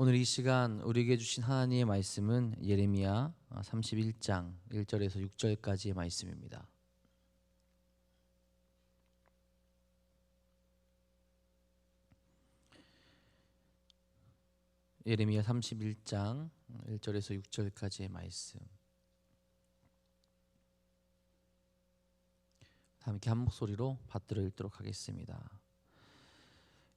오늘 이 시간 우리에게 주신 하나님의 말씀은 예레미야 31장 1절에서 6절까지의 말씀입니다. 예레미야 31장 1절에서 6절까지의 말씀. 함께 한 목소리로 받들어 읽도록 하겠습니다.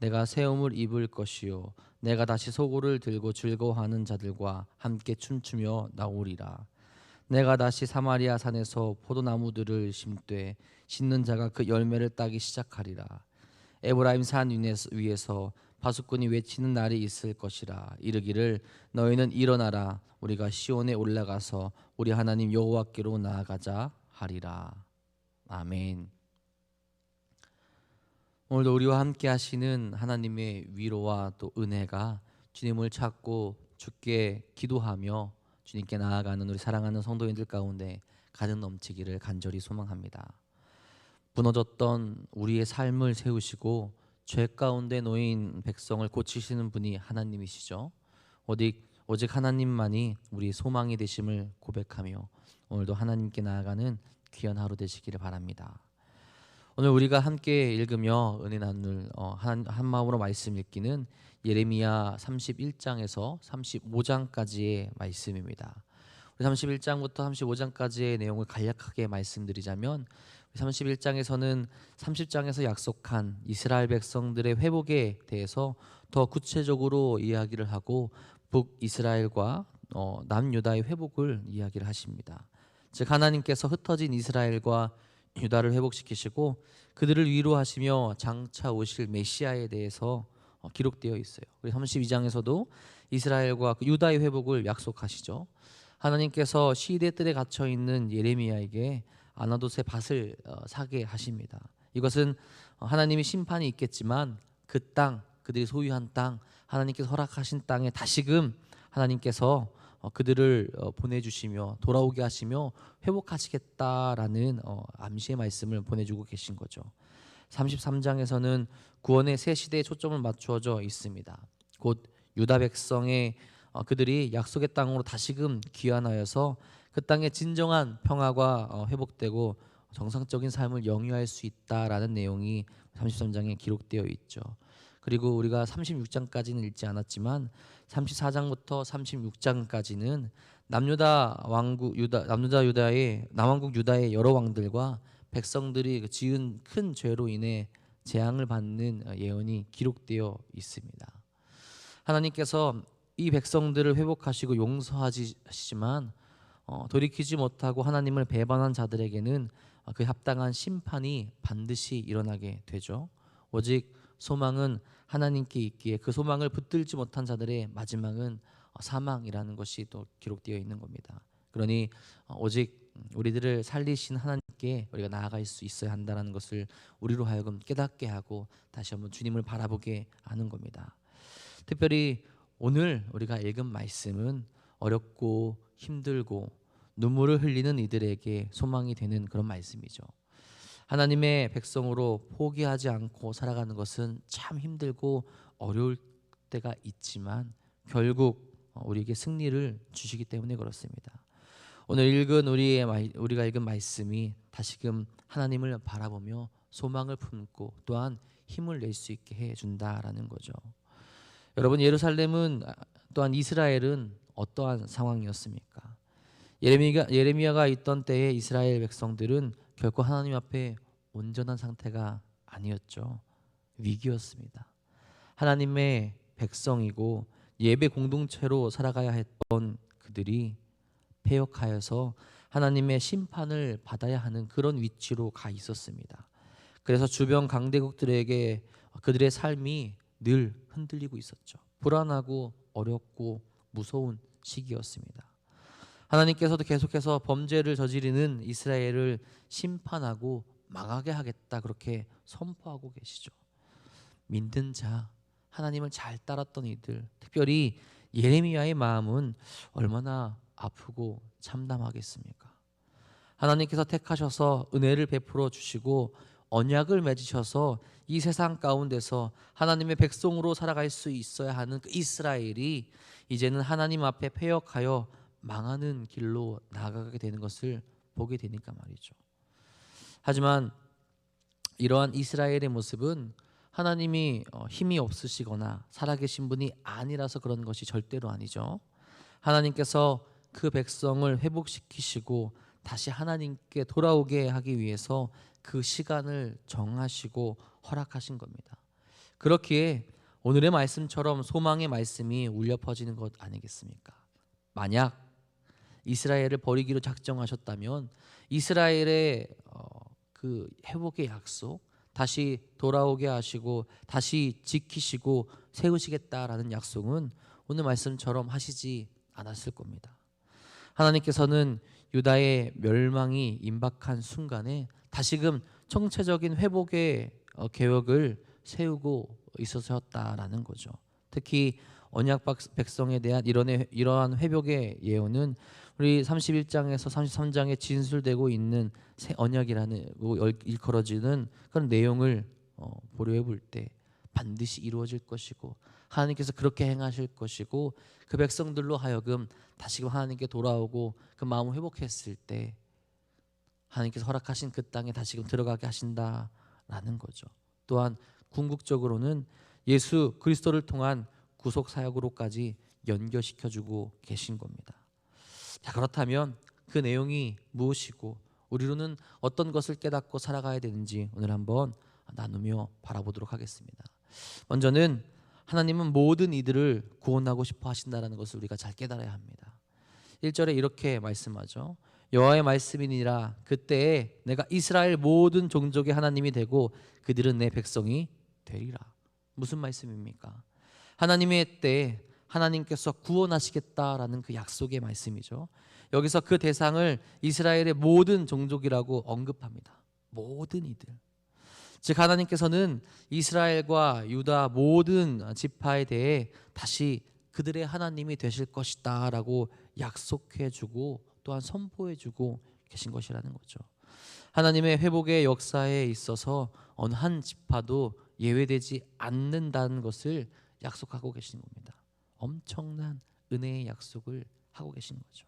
내가 세움을 입을 것이요. 내가 다시 소고를 들고 즐거워하는 자들과 함께 춤추며 나오리라. 내가 다시 사마리아 산에서 포도나무들을 심되 심는 자가 그 열매를 따기 시작하리라. 에브라임 산 위에서 바수꾼이 외치는 날이 있을 것이라. 이르기를 너희는 일어나라. 우리가 시온에 올라가서 우리 하나님 여호와께로 나아가자 하리라. 아멘. 오늘도 우리와 함께 하시는 하나님의 위로와 또 은혜가 주님을 찾고 주께 기도하며 주님께 나아가는 우리 사랑하는 성도인들 가운데 가득 넘치기를 간절히 소망합니다. 무너졌던 우리의 삶을 세우시고 죄 가운데 놓인 백성을 고치시는 분이 하나님이시죠. 오직 오직 하나님만이 우리 소망이 되심을 고백하며 오늘도 하나님께 나아가는 귀한 하루 되시기를 바랍니다. 오늘 우리가 함께 읽으며 은혜 나눌 어, 한, 한 마음으로 말씀 읽기는 예레미야 31장에서 35장까지의 말씀입니다. 31장부터 35장까지의 내용을 간략하게 말씀드리자면 31장에서는 30장에서 약속한 이스라엘 백성들의 회복에 대해서 더 구체적으로 이야기를 하고 북이스라엘과 어, 남유다의 회복을 이야기를 하십니다. 즉 하나님께서 흩어진 이스라엘과 유다를 회복시키시고 그들을 위로하시며 장차 오실 메시아에 대해서 어, 기록되어 있어요. 그래서 32장에서도 이스라엘과 그 유다의 회복을 약속하시죠. 하나님께서 시대 뜰에 갇혀 있는 예레미야에게 아나도스의 밭을 어, 사게 하십니다. 이것은 어, 하나님의 심판이 있겠지만 그 땅, 그들이 소유한 땅, 하나님께서 허락하신 땅에 다시금 하나님께서 어, 그들을 어, 보내주시며 돌아오게 하시며 회복하시겠다라는 어, 암시의 말씀을 보내주고 계신 거죠. 33장에서는 구원의 새 시대에 초점을 맞추어져 있습니다. 곧 유다 백성의 그들이 약속의 땅으로 다시금 귀환하여서 그 땅의 진정한 평화가 회복되고 정상적인 삶을 영위할 수 있다라는 내용이 33장에 기록되어 있죠. 그리고 우리가 36장까지는 읽지 않았지만 34장부터 36장까지는 남유다 왕국 유다 남유다 유다의 남왕국 유다의 여러 왕들과 백성들이 그 지은 큰 죄로 인해 재앙을 받는 예언이 기록되어 있습니다. 하나님께서 이 백성들을 회복하시고 용서하시지만 어, 돌이키지 못하고 하나님을 배반한 자들에게는 그 합당한 심판이 반드시 일어나게 되죠. 오직 소망은 하나님께 있기에 그 소망을 붙들지 못한 자들의 마지막은 사망이라는 것이 또 기록되어 있는 겁니다. 그러니 어, 오직 우리들을 살리신 하나님께 우리가 나아갈 수 있어야 한다는 것을 우리로 하여금 깨닫게 하고 다시 한번 주님을 바라보게 하는 겁니다. 특별히 오늘 우리가 읽은 말씀은 어렵고 힘들고 눈물을 흘리는 이들에게 소망이 되는 그런 말씀이죠. 하나님의 백성으로 포기하지 않고 살아가는 것은 참 힘들고 어려울 때가 있지만 결국 우리에게 승리를 주시기 때문에 그렇습니다. 오늘 읽은 우리의 우리가 읽은 말씀이 다시금 하나님을 바라보며 소망을 품고 또한 힘을 낼 수 있게 해 준다라는 거죠. 여러분 예루살렘은 또한 이스라엘은 어떠한 상황이었습니까? 예레미야 예레미야가 있던 때에 이스라엘 백성들은 결코 하나님 앞에 온전한 상태가 아니었죠. 위기였습니다. 하나님의 백성이고 예배 공동체로 살아가야 했던 그들이 폐역하여서 하나님의 심판을 받아야 하는 그런 위치로 가 있었습니다. 그래서 주변 강대국들에게 그들의 삶이 늘 흔들리고 있었죠. 불안하고 어렵고 무서운 시기였습니다. 하나님께서도 계속해서 범죄를 저지르는 이스라엘을 심판하고 망하게 하겠다 그렇게 선포하고 계시죠. 믿는 자, 하나님을 잘 따랐던 이들, 특별히 예레미야의 마음은 얼마나 아프고 참담하겠습니까? 하나님께서 택하셔서 은혜를 베풀어 주시고 언약을 맺으셔서 이 세상 가운데서 하나님의 백성으로 살아갈 수 있어야 하는 그 이스라엘이 이제는 하나님 앞에 패역하여 망하는 길로 나아가게 되는 것을 보게 되니까 말이죠. 하지만 이러한 이스라엘의 모습은 하나님이 어, 힘이 없으시거나 살아계신 분이 아니라서 그런 것이 절대로 아니죠. 하나님께서 그 백성을 회복시키시고 다시 하나님께 돌아오게 하기 위해서 그 시간을 정하시고 허락하신 겁니다. 그렇기에 오늘의 말씀처럼 소망의 말씀이 울려 퍼지는 것 아니겠습니까? 만약 이스라엘을 버리기로 작정하셨다면 이스라엘의 어, 그 회복의 약속 다시 돌아오게 하시고 다시 지키시고 세우시겠다라는 약속은 오늘 말씀처럼 하시지 않았을 겁니다. 하나님께서는 유다의 멸망이 임박한 순간에 다시금 청체적인 회복의 어, 계획을 세우고 있어서였다라는 거죠. 특히 언약 백성에 대한 이러한 회복의 예언은 우리 31장에서 33장에 진술되고 있는 새 언약이라는 일컬어지는 그런 내용을 어, 보려해 볼 때 반드시 이루어질 것이고 하나님께서 그렇게 행하실 것이고 그 백성들로 하여금 다시금 하나님께 돌아오고 그 마음을 회복했을 때 하나님께서 허락하신 그 땅에 다시금 들어가게 하신다라는 거죠. 또한 궁극적으로는 예수 그리스도를 통한 구속 사역으로까지 연결시켜 주고 계신 겁니다. 자, 그렇다면 그 내용이 무엇이고 우리로는 어떤 것을 깨닫고 살아가야 되는지 오늘 한번 나누며 바라보도록 하겠습니다. 먼저는 하나님은 모든 이들을 구원하고 싶어 하신다는 것을 우리가 잘 깨달아야 합니다. 1절에 이렇게 말씀하죠. 여호와의 말씀이니라 그때에 내가 이스라엘 모든 종족의 하나님이 되고 그들은 내 백성이 되리라. 무슨 말씀입니까? 하나님의 때 하나님께서 구원하시겠다라는 그 약속의 말씀이죠. 여기서 그 대상을 이스라엘의 모든 종족이라고 언급합니다. 모든 이들. 즉 하나님께서는 이스라엘과 유다 모든 지파에 대해 다시 그들의 하나님이 되실 것이다라고 약속해 주고 또한 선포해 주고 계신 것이라는 거죠. 하나님의 회복의 역사에 있어서 어느 한 지파도 예외되지 않는다는 것을 약속하고 계신 겁니다. 엄청난 은혜의 약속을 하고 계신 거죠.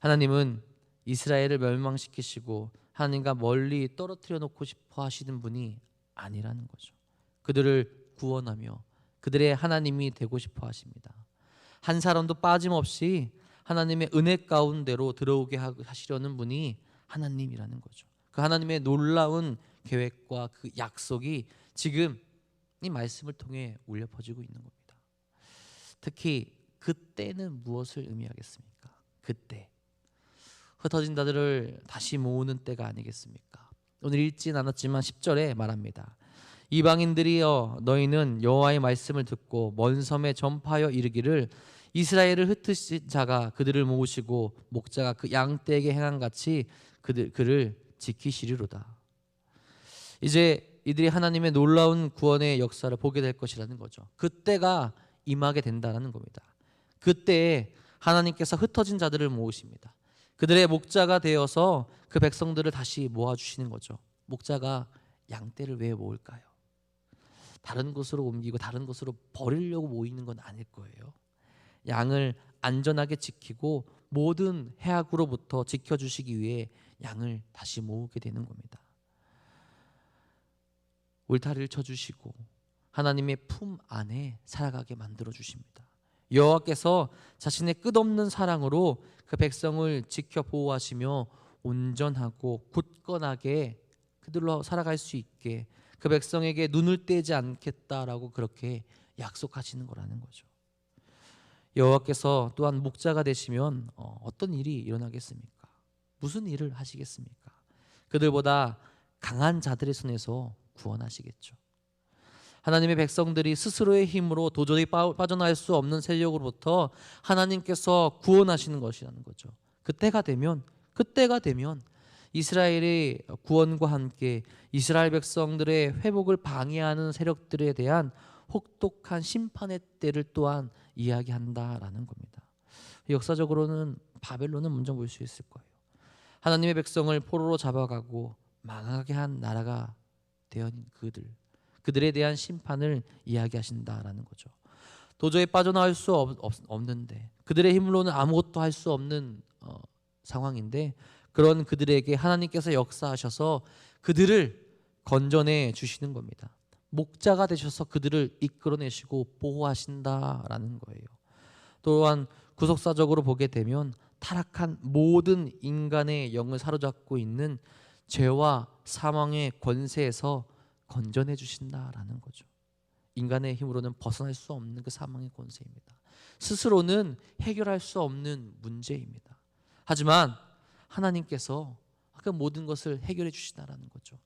하나님은 이스라엘을 멸망시키시고 하나님과 멀리 떨어뜨려 놓고 싶어 하시는 분이 아니라는 거죠. 그들을 구원하며 그들의 하나님이 되고 싶어 하십니다. 한 사람도 빠짐없이 하나님의 은혜 가운데로 들어오게 하시려는 분이 하나님이라는 거죠. 그 하나님의 놀라운 계획과 그 약속이 지금 이 말씀을 통해 울려 퍼지고 있는 겁니다. 특히 그때는 무엇을 의미하겠습니까? 그때 흩어진 자들을 다시 모으는 때가 아니겠습니까? 오늘 읽진 않았지만 10절에 말합니다. 이방인들이여 너희는 여호와의 말씀을 듣고 먼 섬에 전파하여 이르기를 이스라엘을 흩으신 자가 그들을 모으시고 목자가 그 양떼에게 행한 같이 그들 그를 지키시리로다. 이제 이들이 하나님의 놀라운 구원의 역사를 보게 될 것이라는 거죠. 그때가 임하게 된다는 겁니다. 그때 하나님께서 흩어진 자들을 모으십니다. 그들의 목자가 되어서 그 백성들을 다시 모아 주시는 거죠. 목자가 양떼를 왜 모을까요? 다른 곳으로 옮기고 다른 곳으로 버리려고 모이는 건 아닐 거예요. 양을 안전하게 지키고 모든 해악으로부터 지켜주시기 위해 양을 다시 모으게 되는 겁니다. 울타리를 쳐주시고 하나님의 품 안에 살아가게 만들어 주십니다. 여호와께서 자신의 끝없는 사랑으로 그 백성을 지켜 보호하시며 온전하고 굳건하게 그들로 살아갈 수 있게 그 백성에게 눈을 떼지 않겠다라고 그렇게 약속하시는 거라는 거죠. 여호와께서 또한 목자가 되시면 어, 어떤 일이 일어나겠습니까? 무슨 일을 하시겠습니까? 그들보다 강한 자들의 손에서 구원하시겠죠. 하나님의 백성들이 스스로의 힘으로 도저히 빠- 빠져나갈 수 없는 세력으로부터 하나님께서 구원하시는 것이라는 거죠. 그때가 되면 그때가 되면 이스라엘의 구원과 함께 이스라엘 백성들의 회복을 방해하는 세력들에 대한 혹독한 심판의 때를 또한 이야기한다라는 겁니다. 역사적으로는 바벨론은 먼저 볼수 있을 거예요. 하나님의 백성을 포로로 잡아가고 망하게 한 나라가 되었는 그들 그들에 대한 심판을 이야기하신다라는 거죠. 도저히 빠져나올 수 없, 는데 그들의 힘으로는 아무것도 할 수 없는 어, 상황인데 그런 그들에게 하나님께서 역사하셔서 그들을 건져내 주시는 겁니다. 목자가 되셔서 그들을 이끌어내시고 보호하신다라는 거예요. 또한 구속사적으로 보게 되면 타락한 모든 인간의 영을 사로잡고 있는 죄와 사망의 권세에서 건져내 주신다라는 거죠. 인간의 힘으로는 벗어날 수 없는 그 사망의 권세입니다. 스스로는 해결할 수 없는 문제입니다. 하지만 하나님께서 그 모든 것을 해결해 주신다라는 거죠.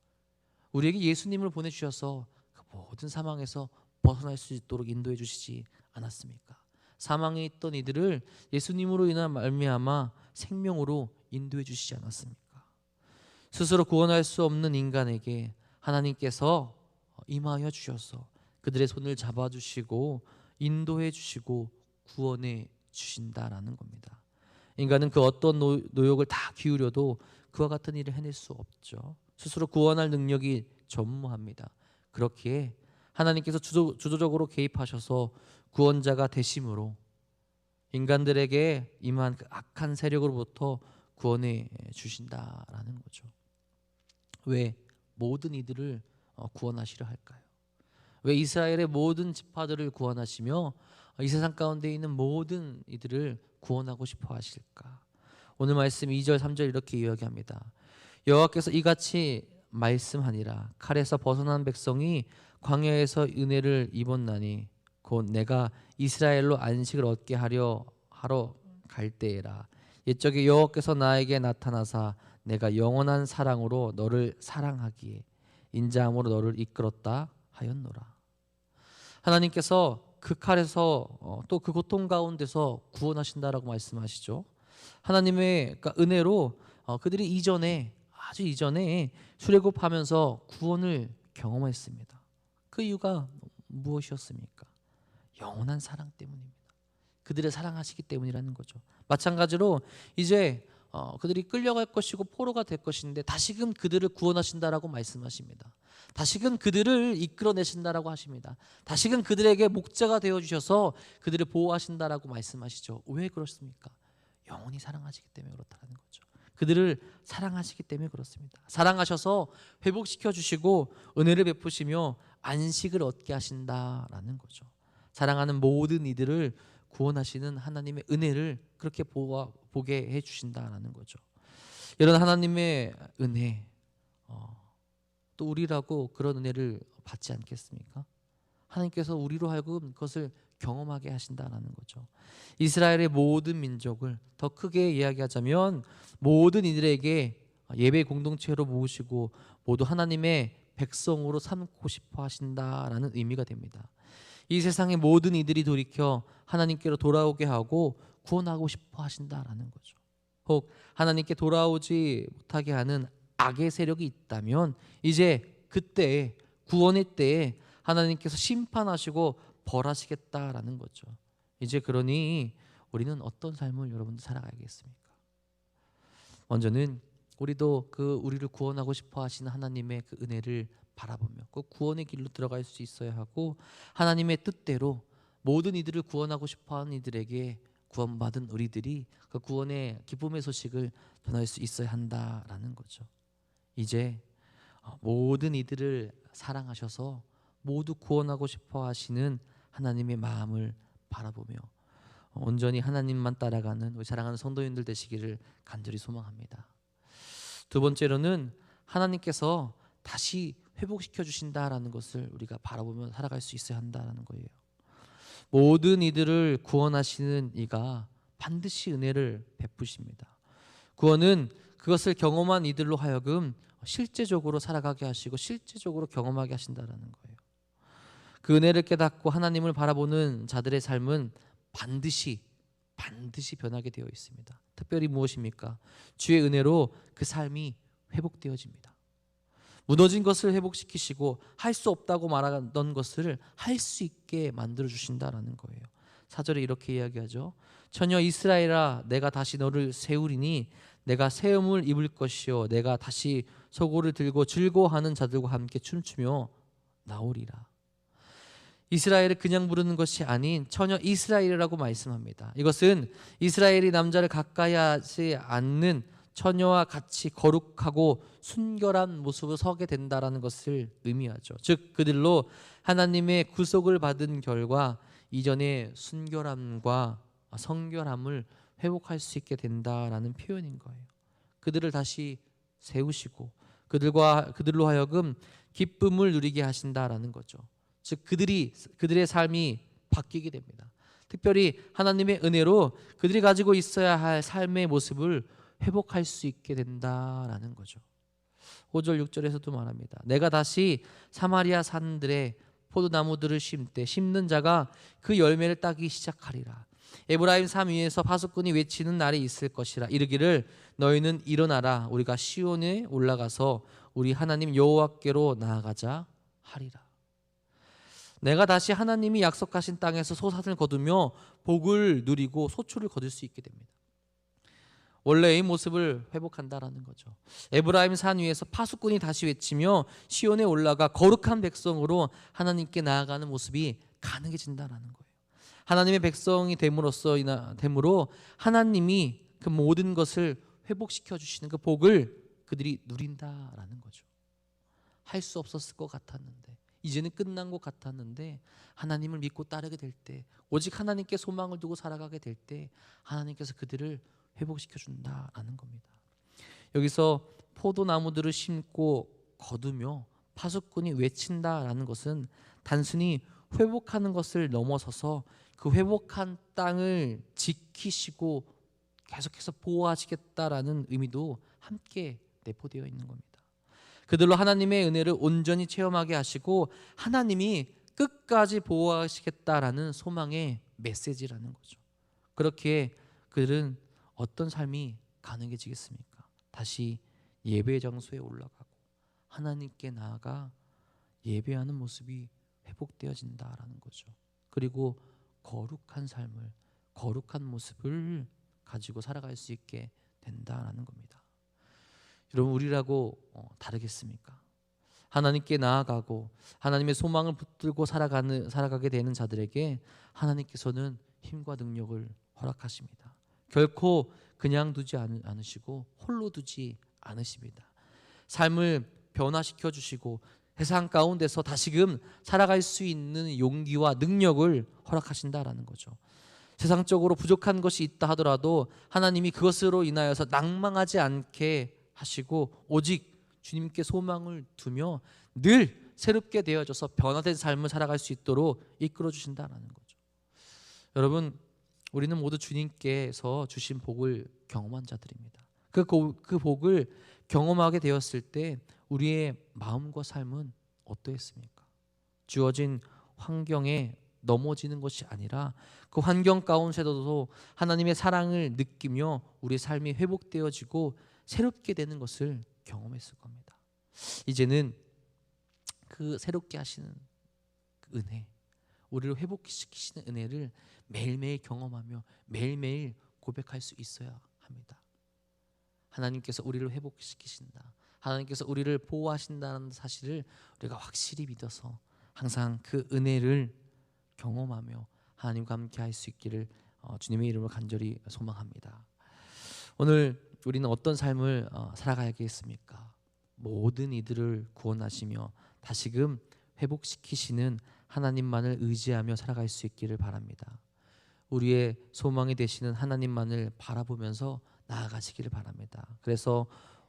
우리에게 예수님을 보내 주셔서 그 모든 사망에서 벗어날 수 있도록 인도해 주시지 않았습니까? 사망에 있던 이들을 예수님으로 인한 말미암아 생명으로 인도해 주시지 않았습니까? 스스로 구원할 수 없는 인간에게 하나님께서 임하여 주셔서 그들의 손을 잡아 주시고 인도해 주시고 구원해 주신다라는 겁니다. 인간은 그 어떤 노, 노력을 다 기울여도 그와 같은 일을 해낼 수 없죠. 스스로 구원할 능력이 전무합니다. 그렇기에 하나님께서 주도, 주도적으로 개입하셔서 구원자가 되심으로 인간들에게 임한 그 악한 세력으로부터 구원해 주신다라는 거죠. 왜 모든 이들을 어, 구원하시려 할까요? 왜 이스라엘의 모든 지파들을 구원하시며 이 세상 가운데 있는 모든 이들을 구원하고 싶어 하실까? 오늘 말씀 2절 3절 이렇게 이야기합니다. 여호와께서 이같이 말씀하니라 칼에서 벗어난 백성이 광야에서 은혜를 입었나니 곧 내가 이스라엘로 안식을 얻게 하려 하러 갈 때에라 옛적에 여호와께서 나에게 나타나사 내가 영원한 사랑으로 너를 사랑하기에 인자함으로 너를 이끌었다 하였노라 하나님께서 그 칼에서 어, 또그 고통 가운데서 구원하신다라고 말씀하시죠. 하나님의 그러니까 은혜로 어, 그들이 이전에 아주 이전에 출애굽하면서 구원을 경험했습니다. 그 이유가 무엇이었습니까? 영원한 사랑 때문입니다. 그들을 사랑하시기 때문이라는 거죠. 마찬가지로 이제 어, 그들이 끌려갈 것이고 포로가 될 것인데 다시금 그들을 구원하신다라고 말씀하십니다. 다시금 그들을 이끌어내신다라고 하십니다. 다시금 그들에게 목자가 되어 주셔서 그들을 보호하신다라고 말씀하시죠. 왜 그렇습니까? 영원히 사랑하시기 때문에 그렇다는 거죠. 그들을 사랑하시기 때문에 그렇습니다. 사랑하셔서 회복시켜 주시고 은혜를 베푸시며 안식을 얻게 하신다라는 거죠. 사랑하는 모든 이들을 구원하시는 하나님의 은혜를 그렇게 보아, 보게 해 주신다라는 거죠. 이런 하나님의 은혜 어, 또 우리라고 그런 은혜를 받지 않겠습니까? 하나님께서 우리로 하여금 그것을 경험하게 하신다라는 거죠. 이스라엘의 모든 민족을 더 크게 이야기하자면 모든 이들에게 예배 공동체로 모으시고 모두 하나님의 백성으로 삼고 싶어 하신다라는 의미가 됩니다. 이 세상의 모든 이들이 돌이켜 하나님께로 돌아오게 하고 구원하고 싶어 하신다라는 거죠. 혹 하나님께 돌아오지 못하게 하는 악의 세력이 있다면 이제 그때 구원의 때에 하나님께서 심판하시고 벌하시겠다라는 거죠. 이제 그러니 우리는 어떤 삶을 여러분들 살아가야겠습니까? 먼저는 우리도 그 우리를 구원하고 싶어 하시는 하나님의 그 은혜를 바라보며 그 구원의 길로 들어갈 수 있어야 하고 하나님의 뜻대로 모든 이들을 구원하고 싶어하는 이들에게 구원받은 우리들이 그 구원의 기쁨의 소식을 전할 수 있어야 한다라는 거죠. 이제 어, 모든 이들을 사랑하셔서 모두 구원하고 싶어 하시는 하나님의 마음을 바라보며 온전히 하나님만 따라가는 우리 사랑하는 성도님들 되시기를 간절히 소망합니다. 두 번째로는 하나님께서 다시 회복시켜 주신다라는 것을 우리가 바라보며 살아갈 수 있어야 한다라는 거예요. 모든 이들을 구원하시는 이가 반드시 은혜를 베푸십니다. 구원은 그것을 경험한 이들로 하여금 실제적으로 살아가게 하시고 실제적으로 경험하게 하신다라는 거예요. 그 은혜를 깨닫고 하나님을 바라보는 자들의 삶은 반드시 반드시 변하게 되어 있습니다. 특별히 무엇입니까? 주의 은혜로 그 삶이 회복되어집니다. 무너진 것을 회복시키시고 할 수 없다고 말하던 것을 할 수 있게 만들어 주신다라는 거예요. 사절에 이렇게 이야기하죠. 처녀 이스라엘아 내가 다시 너를 세우리니 내가 세움을 입을 것이요 내가 다시 소고를 들고 즐거워하는 자들과 함께 춤추며 나오리라. 이스라엘을 그냥 부르는 것이 아닌 처녀 이스라엘이라고 말씀합니다. 이것은 이스라엘이 남자를 가까이 하지 않는 처녀와 같이 거룩하고 순결한 모습으로 서게 된다라는 것을 의미하죠. 즉 그들로 하나님의 구속을 받은 결과 이전의 순결함과 성결함을 회복할 수 있게 된다라는 표현인 거예요. 그들을 다시 세우시고 그들과 그들로 하여금 기쁨을 누리게 하신다라는 거죠. 즉 그들이 그들의 삶이 바뀌게 됩니다. 특별히 하나님의 은혜로 그들이 가지고 있어야 할 삶의 모습을 회복할 수 있게 된다라는 거죠. 5절 6절에서도 말합니다. 내가 다시 사마리아 산들의 포도나무들을 심때 심는 자가 그 열매를 따기 시작하리라. 에브라임 삶 위에서 파수꾼이 외치는 날이 있을 것이라 이르기를 너희는 일어나라 우리가 시온에 올라가서 우리 하나님 여호와께로 나아가자 하리라. 내가 다시 하나님이 약속하신 땅에서 소산을 거두며 복을 누리고 소출을 거둘 수 있게 됩니다. 원래의 모습을 회복한다라는 거죠. 에브라임 산 위에서 파수꾼이 다시 외치며 시온에 올라가 거룩한 백성으로 하나님께 나아가는 모습이 가능해진다라는 거예요. 하나님의 백성이 됨으로써 됨으로 하나님이 그 모든 것을 회복시켜 주시는 그 복을 그들이 누린다라는 거죠. 할 수 없었을 것 같았는데 이제는 끝난 것 같았는데 하나님을 믿고 따르게 될 때 오직 하나님께 소망을 두고 살아가게 될 때 하나님께서 그들을 회복시켜 준다라는 겁니다. 여기서 포도나무들을 심고 거두며 파수꾼이 외친다라는 것은 단순히 회복하는 것을 넘어서서 그 회복한 땅을 지키시고 계속해서 보호하시겠다라는 의미도 함께 내포되어 있는 겁니다. 그들로 하나님의 은혜를 온전히 체험하게 하시고 하나님이 끝까지 보호하시겠다라는 소망의 메시지라는 거죠. 그렇게 그들은 어떤 삶이 가능해지겠습니까? 다시 예배 장소에 올라가고 하나님께 나아가 예배하는 모습이 회복되어진다라는 거죠. 그리고 거룩한 삶을 거룩한 모습을 가지고 살아갈 수 있게 된다라는 겁니다. 여러분 우리라고 어, 다르겠습니까? 하나님께 나아가고 하나님의 소망을 붙들고 살아가는 살아가게 되는 자들에게 하나님께서는 힘과 능력을 허락하십니다. 결코 그냥 두지 않으시고 홀로 두지 않으십니다. 삶을 변화시켜 주시고 세상 가운데서 다시금 살아갈 수 있는 용기와 능력을 허락하신다라는 거죠. 세상적으로 부족한 것이 있다 하더라도 하나님이 그것으로 인하여서 낭망하지 않게 하시고 오직 주님께 소망을 두며 늘 새롭게 되어져서 변화된 삶을 살아갈 수 있도록 이끌어 주신다라는 거죠. 여러분 우리는 모두 주님께서 주신 복을 경험한 자들입니다. 그, 그 복을 경험하게 되었을 때 우리의 마음과 삶은 어떠했습니까? 주어진 환경에 넘어지는 것이 아니라 그 환경 가운데서도 하나님의 사랑을 느끼며 우리의 삶이 회복되어지고 새롭게 되는 것을 경험했을 겁니다. 이제는 그 새롭게 하시는 그 은혜, 우리를 회복시키시는 은혜를 매일매일 경험하며 매일매일 고백할 수 있어야 합니다. 하나님께서 우리를 회복시키신다. 하나님께서 우리를 보호하신다는 사실을 우리가 확실히 믿어서 항상 그 은혜를 경험하며 하나님과 함께 할 수 있기를 어, 주님의 이름으로 간절히 소망합니다. 오늘 우리는 어떤 삶을 어, 살아가야겠습니까? 모든 이들을 구원하시며 다시금 회복시키시는 하나님만을 의지하며 살아갈 수 있기를 바랍니다. 우리의 소망이 되시는 하나님만을 바라보면서 나아가시기를 바랍니다. 그래서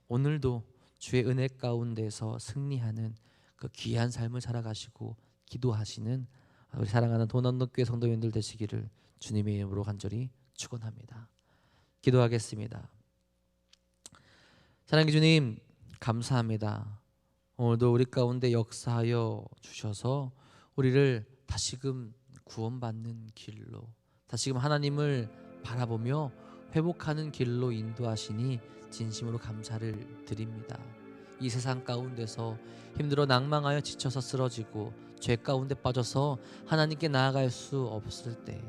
오늘도 주의 은혜 가운데서 승리하는 그 귀한 삶을 살아가시고 기도하시는 우리 사랑하는 도난노교회 성도님들 되시기를 주님의 이름으로 간절히 축원합니다. 기도하겠습니다. 사랑의 주님 감사합니다. 오늘도 우리 가운데 역사하여 주셔서 우리를 다시금 구원받는 길로 다시금 하나님을 바라보며 회복하는 길로 인도하시니 진심으로 감사를 드립니다. 이 세상 가운데서 힘들어 낭망하여 지쳐서 쓰러지고 죄 가운데 빠져서 하나님께 나아갈 수 없을 때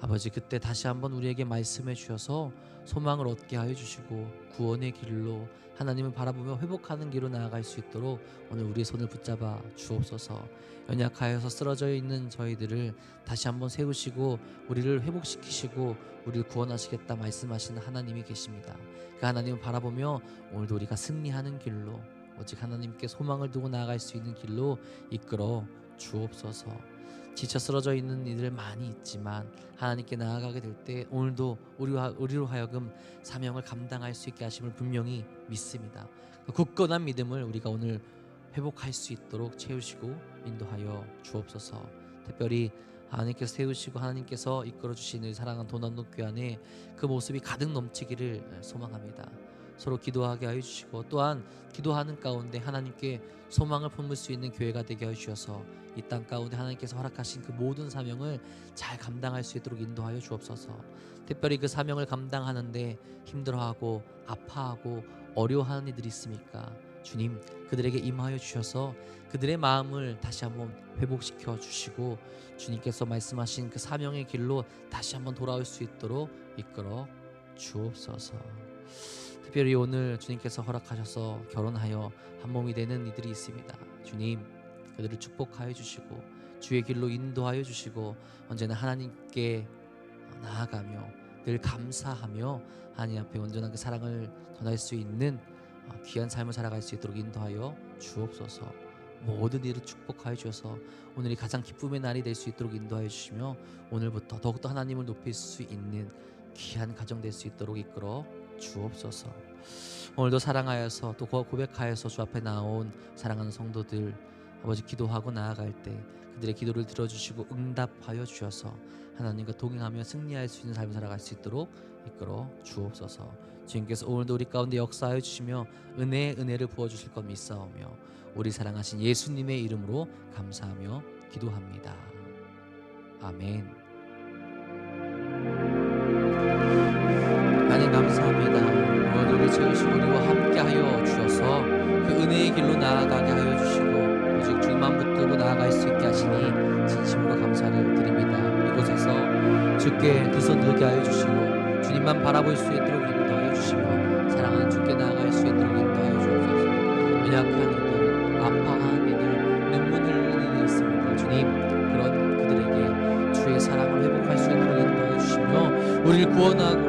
아버지 그때 다시 한번 우리에게 말씀해 주셔서 소망을 얻게 하여 주시고 구원의 길로 하나님을 바라보며 회복하는 길로 나아갈 수 있도록 오늘 우리의 손을 붙잡아 주옵소서. 연약하여서 쓰러져 있는 저희들을 다시 한번 세우시고 우리를 회복시키시고 우리를 구원하시겠다 말씀하시는 하나님이 계십니다. 그 하나님을 바라보며 오늘도 우리가 승리하는 길로 오직 하나님께 소망을 두고 나아갈 수 있는 길로 이끌어 주옵소서 지쳐 쓰러져 있는 이들 많이 있지만 하나님께 나아가게 될 때 오늘도 우리와 우리로 하여금 사명을 감당할 수 있게 하심을 분명히 믿습니다. 그 굳건한 믿음을 우리가 오늘 회복할 수 있도록 채우시고 인도하여 주옵소서. 특별히 하나님께서 세우시고 하나님께서 이끌어 주시는 사랑한 도난동 교안에 그 모습이 가득 넘치기를 소망합니다. 서로 기도하게 하여 주시고 또한 기도하는 가운데 하나님께 소망을 품을 수 있는 교회가 되게 하여 주셔서 이 땅 가운데 하나님께서 허락하신 그 모든 사명을 잘 감당할 수 있도록 인도하여 주옵소서. 특별히 그 사명을 감당하는데 힘들어하고 아파하고 어려워하는 이들이 있습니까? 주님 그들에게 임하여 주셔서 그들의 마음을 다시 한번 회복시켜 주시고 주님께서 말씀하신 그 사명의 길로 다시 한번 돌아올 수 있도록 이끌어 주옵소서. 특별히 오늘 주님께서 허락하셔서 결혼하여 한 몸이 되는 이들이 있습니다. 주님, 그들을 축복하여 주시고 주의 길로 인도하여 주시고 언제나 하나님께 나아가며 늘 감사하며 하나님 앞에 온전한 그 사랑을 전할 수 있는 어, 귀한 삶을 살아갈 수 있도록 인도하여 주옵소서. 모든 일을 축복하여 주셔서 오늘이 가장 기쁨의 날이 될 수 있도록 인도하여 주시며 오늘부터 더욱더 하나님을 높일 수 있는 귀한 가정 될 수 있도록 이끌어 주옵소서. 오늘도 사랑하여서 또 고백하여서 주 앞에 나온 사랑하는 성도들 아버지 기도하고 나아갈 때 그들의 기도를 들어주시고 응답하여 주셔서 하나님과 동행하며 승리할 수 있는 삶을 살아갈 수 있도록 이끌어 주옵소서. 주님께서 오늘도 우리 가운데 역사하여 주시며 은혜의 은혜를 부어 주실 것 믿사오며 우리 사랑하신 예수님의 이름으로 감사하며 기도합니다. 아멘. 주께 두손 들게 하여 주시고 주님만 바라볼 수 있도록 인도하여 주시며 사랑하는 주께 나아갈 수 있도록 인도하여 주옵소서. 연약한 이들, 아파한 이들, 눈물 흘리는 이들 있습니다. 주님 그런 그들에게 주의 사랑을 회복할 수 있도록 인도하여 주시며 우리를 구원하고